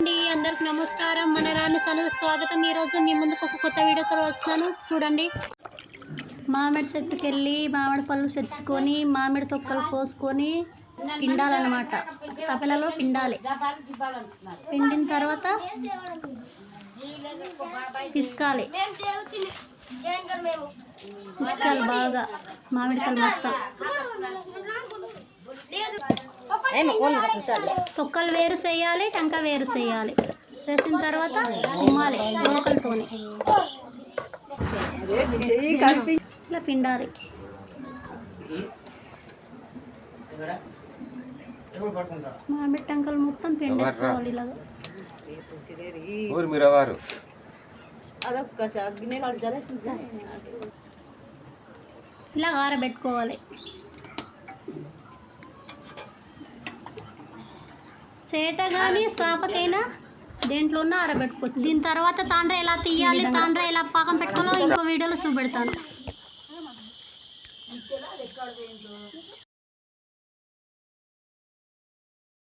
అండి అందరికి నమస్కారం. మన రాని సను స్వాగతం ఈరోజు మీ ముందుకు ఒక కొత్త వీడియోతో వస్తున్నాను. చూడండి. మామిడి చెట్టుకి వెళ్ళి మామిడి పళ్ళు తెచ్చుకొని మామిడి తొక్కలు కోసుకొని పిండాలన్నమాట. తపెలలో పిండాలి. పిండిన తర్వాత పిసకాలి. పిసకాలి బాగా మామిడికాయలు మొత్తం. తొక్కలు వేరు చేయాలి టంక వేరు చేయాలి. చేసిన తర్వాత ఉమ్మాలి రోకలతోని ఇట్లా పిండాలి. మామిడి టంకలు మొత్తం పిండేసుకోవాలి ఇలాగ. ఊరు మీరవారు ఇలా ఆరబెట్టుకోవాలి. సేట కానీ సాపకైనా దేంట్లో ఉన్న ఆరబెట్టుకోవచ్చు దీని తర్వాత తాండ్ర ఎలా తీయాలి తాండ్ర ఎలా పాకం పెట్టుకోవాలో ఇంకో వీడియోలో చూపెడతాను.